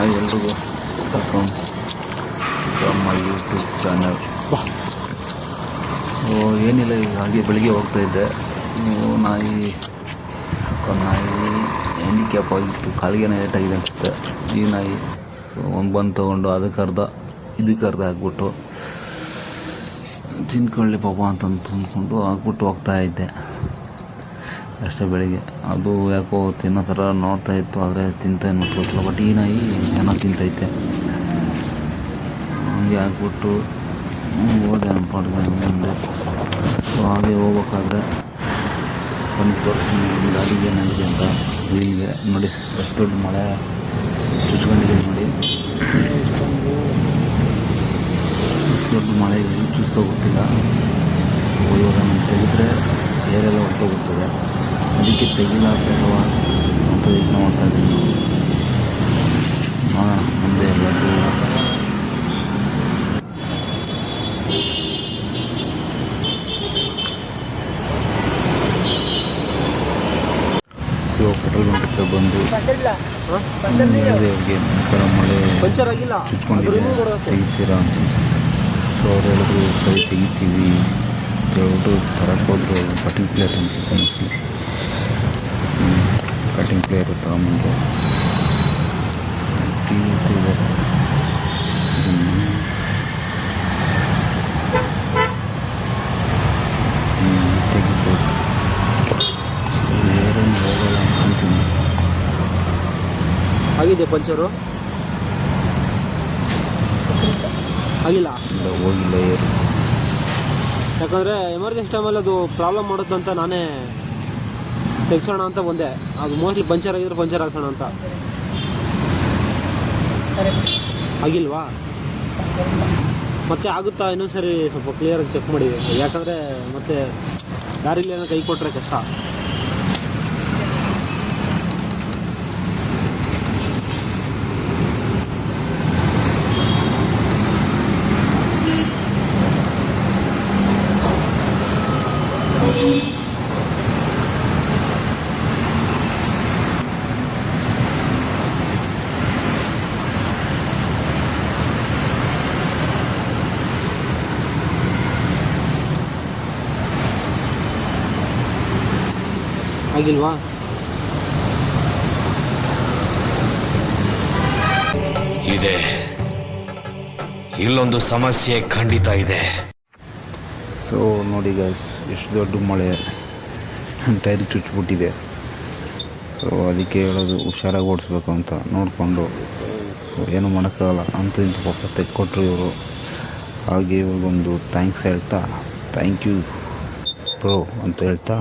Hi ಎಲ್ರಿಗೂ welcome ನಮ್ಮ my YouTube channel ಏನಿಲ್ಲ ಈಗ ಹಾಗೆ ಬೆಳಿಗ್ಗೆ ಹೋಗ್ತಾ ಇದ್ದೆ. ಓ, ನಾಯಿ. ನಾಯಿ. ಹ್ಯಾಂಡಿಕ್ಯಾಪ್ ಆಗಿತ್ತು. ಕಾಲಿಗೆ ಏಟಾಗಿದೆ ಅನಿಸುತ್ತೆ. ಈ ನಾಯಿ. ಸೊ ಒಂದು ಬಂದು ತೊಗೊಂಡು ಅದಕ್ಕೆ ಅರ್ಧ ಇದಕ್ಕೆ ಅರ್ಧ ಹಾಕ್ಬಿಟ್ಟು ತಿನ್ಕೊಳ್ಳಿ ಪಾಪ ಅಂತ ಅಂದ್ಕೊಂಡು ಹಾಕ್ಬಿಟ್ಟು ಹೋಗ್ತಾ ಇದ್ದೆ. ಅಷ್ಟೇ ಬೆಳಿಗ್ಗೆ. ಅದು ಯಾಕೋ ತಿನ್ನೋ ಥರ ನೋಡ್ತಾ ಇತ್ತು, ಆದರೆ ತಿಂತ ಏನು ಬಟ್ ಈ ನಾಯಿ ಏನೋ ತಿಂತೈತೆ. ಹಂಗೆ ಹಾಕ್ಬಿಟ್ಟು ಹೋದೆ ನಮ್ಮ ಪಾಡ್ಗೆ ಸೊ ಹಾಗೆ ಹೋಗ್ಬೇಕಾದ್ರೆ ಬಂದು ತೋರಿಸಿ ಗಾಡಿಗೆ ಏನಾಗಿದೆ ಅಂತ. ಹೀಗೆ ನೋಡಿ ಎಷ್ಟು ದೊಡ್ಡ ಮಳೆ ಚುಚ್ಕೊಂಡಿದೆ ನೋಡಿ. ಎಷ್ಟು ದೊಡ್ಡ ಮಳೆ ಚುಚ್ತೋ ಗೊತ್ತಿಲ್ಲ. ಇವಾಗ ತೆಗೆದ್ರೆ ಏರೆಲ್ಲ ಹೊರಟೋಗುತ್ತದೆ ಅದಕ್ಕೆ ತೆಗಿಲಾಕಲ್ವ ಅಂತ ಯೋಚನೆ ಮಾಡ್ತಾ ಇದ್ದೀನಿ. ನೋಡೋಣ ಮುಂದೆ ಎಲ್ಲರಿಗೂ ಸೊ ಪೆಟ್ರೋಲ್ ಬಂಕ್ ಹತ್ರ ಬಂದು ಅವ್ರಿಗೆ ಥರ ಮಳೆ ಚುಚ್ಕೊಂಡಿದೆ. ತೆಗಿತೀರಾ ಅಂತ. ಸೊ ಅವ್ರು ಹೇಳಿದ್ರು ಸರಿ ತೆಗಿತೀವಿ. ಹೇಳ್ಬಿಟ್ಟು ತರಕ್ಕೆ ಹೋದ್ರು ಕಟಿಂಗ್ ಪ್ಲೇಟ್ ಅನಿಸುತ್ತೆ ಮೋಸ್ಟ್ಲಿ ಕಟಿಂಗ್ ಪ್ಲೇಯರು ತಗೊಂಬಂದು. ಹೋಗಲ್ಲ ಅಂತೀನಿ. ಆಗಿದೆ ಪಂಚರು? ಆಗಿಲ್ಲ. ಇಲ್ಲ ಹೋಗಿಲ್ಲ ಏರು ಯಾಕಂದರೆ ಎಮರ್ಜೆನ್ಸಿ ಟೈಮಲ್ಲಿ ಅದು ಪ್ರಾಬ್ಲಮ್ ಮಾಡುತ್ತಂತ ನಾನೇ ತೆಗ್ಸೋಣ ಅಂತ ಒಂದೇ ಅದು ಮೋಸ್ಟ್ಲಿ ಪಂಚರ್ ಆಗಿದ್ರೆ ಪಂಚರ್ ಹಾಕ್ಸೋಣ ಅಂತ. ಆಗಿಲ್ವಾ? ಮತ್ತೆ ಆಗುತ್ತಾ ಇನ್ನೊಂದು ಸರಿ ಸ್ವಲ್ಪ ಕ್ಲಿಯರಾಗಿ ಚೆಕ್ ಮಾಡಿ. ಯಾಕಂದರೆ ಮತ್ತೆ ದಾರಿಲಿ ಏನೋ ಕೈ ಕೊಟ್ಟರೆ ಕಷ್ಟ. ಆಗಿಲ್ವಾ? ಇದೆ. ಇಲ್ಲೊಂದು ಸಮಸ್ಯೆ ಖಂಡಿತ ಇದೆ. ಸೊ ನೋಡಿ ಗೈಸ್ ಎಷ್ಟು ದೊಡ್ಡ ಮಳೆ. ಟೈರ್ ಚುಚ್ಚಿಬಿಟ್ಟಿದೆ ಸೊ ಅದಕ್ಕೆ ಹೇಳೋದು ಹುಷಾರಾಗಿ ಓಡಿಸ್ಬೇಕು ಅಂತ ನೋಡಿಕೊಂಡು. ಏನು ಮಾಡೋಕ್ಕಾಗಲ್ಲ ಅಂತ ಇಂಥ ಪಾಪ ತೆಕ್ಕೊಟ್ರು ಇವರು. ಹಾಗೆ ಇವ್ರಿಗೊಂದು ಥ್ಯಾಂಕ್ಸ್ ಹೇಳ್ತಾ ಥ್ಯಾಂಕ್ ಯು ಪ್ರೋ ಅಂತ ಹೇಳ್ತಾ.